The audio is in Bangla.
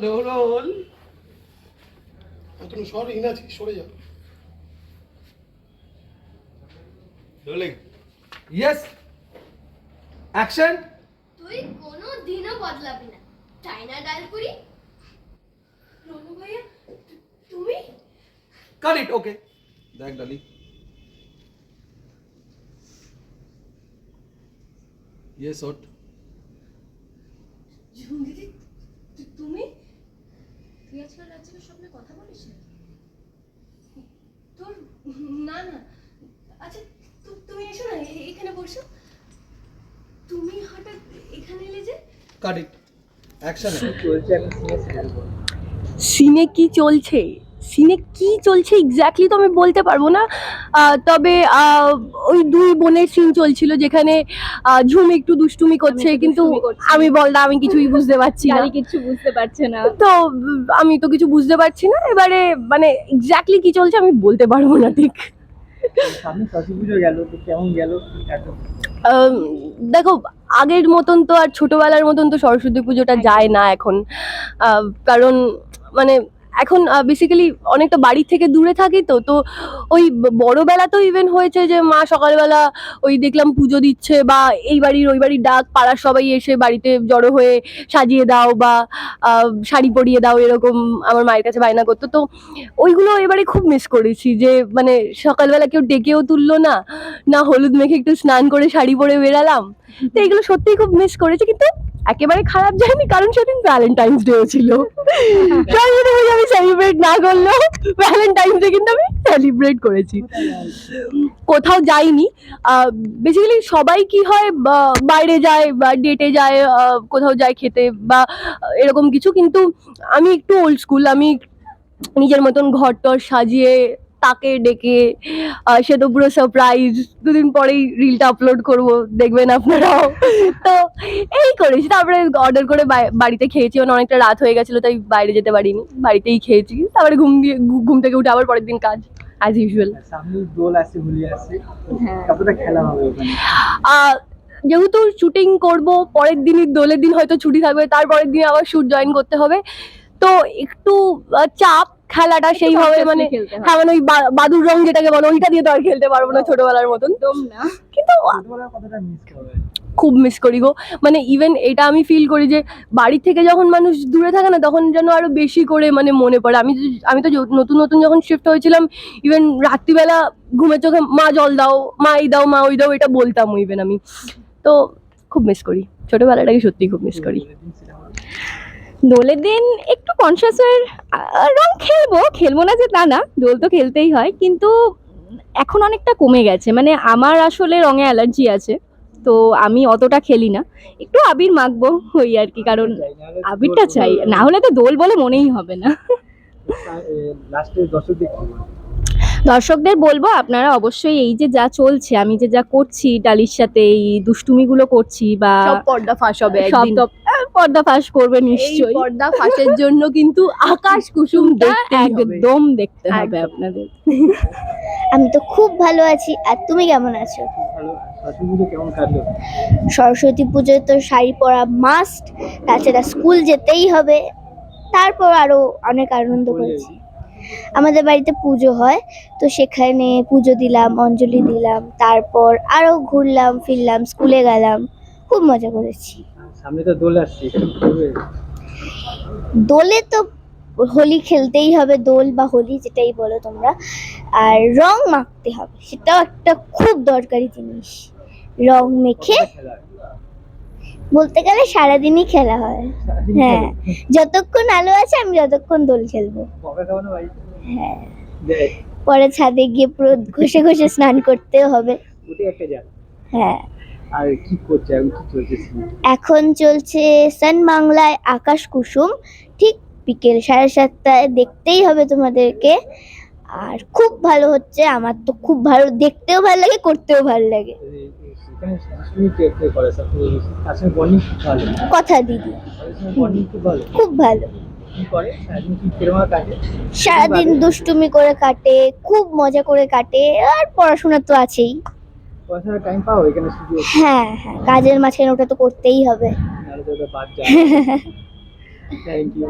রোল তুমি সর ইনাছি সরে যাও। রোলিং ইয়েস অ্যাকশন তুই কোনো দিনও বদলাবি না। চাইনা ডাল পুরি। রনু ভাইয়া তুমি? কাট ইট ওকে দেখ ডালি। ইয়েস ওট ঝুমদিদি তু- তুমি স্বপ্নে কথা বলিস না তোর না না। আচ্ছা তুমি এসো না এখানে বসো। তুমি হঠাৎ এখানে এলে যে কাট ইট অ্যাকশন সিনে কি চলছে? সিনে কি চলছে এক্স্যাক্টলি তো আমি বলতে পারব না। তবে ওই দুই বোনের সিন চলছিল যেখানে ঝুম একটু দুষ্টুমি করছে কিন্তু আমি বললাম আমি কিছুই বুঝতে পারছি না। কিছু বুঝতে পারছে না। তো আমি তো কিছু বুঝতে পারছি না। এবারে মানে এক্স্যাক্টলি কি চলছে আমি বলতে পারব না ঠিক দেখো আগের মতন তো আর ছোটবেলার মতন তো সরস্বতী পুজোটা যায় না এখন। কারণ মানে এখন বেসিক্যালি অনেকটা বাড়ি থেকে দূরে থাকি তো তো ওই ব- তো ইভেন হয়েছে যে মা সকালবেলা ওই দেখলাম পুজো দিচ্ছে বা এই বাড়ির ওই বাড়ির ডাক পাড়ার সবাই এসে বাড়িতে জড়ো হয়ে সাজিয়ে দাও বা শাড়ি পরিয়ে দাও এরকম আমার মায়ের কাছে বায়না করতো। তো ওইগুলো এবারে খুব মিস করেছি যে মানে সকালবেলা কেউ ডেকেও তুললো না না হলুদ মেখে একটু স্নান করে শাড়ি পরে বেরালাম। তো এগুলো সত্যিই খুব মিস করেছি কিন্তু একেবারে খারাপ যায়নি, কারণ সেদিন ভ্যালেন্টাইন্স ডেও ছিল। আমি সেলিব্রেট না করলেও ভ্যালেন্টাইন্স ডে কিন্তু আমি সেলিব্রেট করেছি। কোথাও যাইনি। বেসিক্যালি সবাই কি হয় বাইরে যায়, বা ডেটে যায় কোথাও যায় খেতে, বা, এরকম কিছু। কিন্তু আমি একটু ওল্ড স্কুল আমি নিজের মতন ঘর টর সাজিয়ে তাকে ডেকে সে তো পুরো সারপ্রাইজ দুদিন পরেই রিলটা আপলোড করব দেখবেন আপনারাও। তো এই করেছি। তারপরে অর্ডার করে বাড়িতে খেয়েছি। মানে অনেকটা রাত হয়ে গেছিল তাই বাইরে যেতে পারিনি। বাড়িতেই খেয়েছি। তারপরে ঘুম দিয়ে ঘুম থেকে উঠে আবার পরের দিন কাজ অ্যাজ ইউজুয়াল ওখানে? আহ, যেহেতু শুটিং করব পরের দিনই দোলের দিন হয়তো ছুটি থাকবে তারপরের দিন আবার শুট জয়েন করতে হবে। তো একটু চাপ খেলাটা সেইভাবে মানে হ্যাঁ। মানে ওই বাদুর রং যেটাকে বলো ওইটা দিয়ে তো আর খেলতে পারব না ছোটবেলার মতন। একদম কিন্তু খুব মিস করি গো। মানে ইভেন এটা আমি ফিল করি যে বাড়ি থেকে যখন মানুষ দূরে থাকে না তখন যেন আরও বেশি করে মানে মনে পড়ে। আমি আমি তো নতুন নতুন যখন শিফট হয়েছিলাম ইভেন রাত্রিবেলা ঘুমের চোখে মা জল দাও মা এই দাও মা ওই দাও এটা বলতাম ইভেন আমি। তো খুব মিস করি। ছোটবেলাটাকে সত্যি খুব মিস করি। দোলের দিন একটু কনসিয়াস হয়ে রং খেলব খেলব না যে তা না দোল তো খেলতেই হয় কিন্তু এখন অনেকটা কমে গেছে। মানে আমার আসলে রঙে অ্যালার্জি আছে তো আমি অতটা খেলি না। একটু আবির মাখবো ওই আর কি কারণ আবিরটা চাই। না হলে তো দোল বলে মনেই হবে না। দর্শকদের বলব আপনারা অবশ্যই এই যে যা চলছে আমি যে যা করছি ডালির সাথে এই দুষ্টুমিগুলো করছি বা সব পর্দা ফাঁস হবে সব পর্দা ফাঁস করবে এই নিশ্চয়ই। পর্দা ফাঁসের জন্য কিন্তু আকাশ কুসুম একদম দেখতে হবে আপনাদের। আমি তো খুব ভালো আছি আর তুমি কেমন আছো? সরস্বতী পুজো সরস্বতী পুজোয় তো শাড়ি পরা মাস্ট তাছাড়া স্কুল যেতেই হবে তারপর আরও অনেক আনন্দ করেছি। আমাদের বাড়িতে পুজো হয় তো সেখানে পুজো দিলাম অঞ্জলি দিলাম তারপর আরও ঘুরলাম ফিরলাম স্কুলে গেলাম খুব মজা করেছি। সামনে তো দোল আসছে? দোলে তো হোলি খেলতেই হবে দোল বা হোলি যেটাই বলো তোমরা। আর রং মাখতে হবে সেটাও একটা খুব দরকারি জিনিস। রং মেখে? বলতে গেলে সারাদিনই খেলা হয়। হ্যাঁ যতক্ষণ আলো আছে আমি যতক্ষণ দোল খেলব। হ্যাঁ? পরে ছাদে গিয়ে পুরো ঘষে ঘষে স্নান করতেও হবে। হ্যাঁ। আর কি করছে এখন কি চলছে এখন চলছে সান বাংলায় আকাশ কুসুম। ঠিক বিকেল সাড়ে সাতটায় দেখতেই হবে তোমাদেরকে। আর খুব ভালো হচ্ছে আমার তো খুব ভালো দেখতেও ভালো লাগে করতেও ভালো লাগে। কথা দিদি। খুব ভালো। সারাদিন দুষ্টুমি করে কাটে খুব মজা করে কাটে আর পড়াশোনা তো আছেই। পড়াশোনার টাইম পাও এখানে স্টুডিও হ্যাঁ হ্যাঁ কাজের মাঝখানে ওটা তো করতেই হবে। নাহলে তো বাদ যায় থ্যাংক ইউ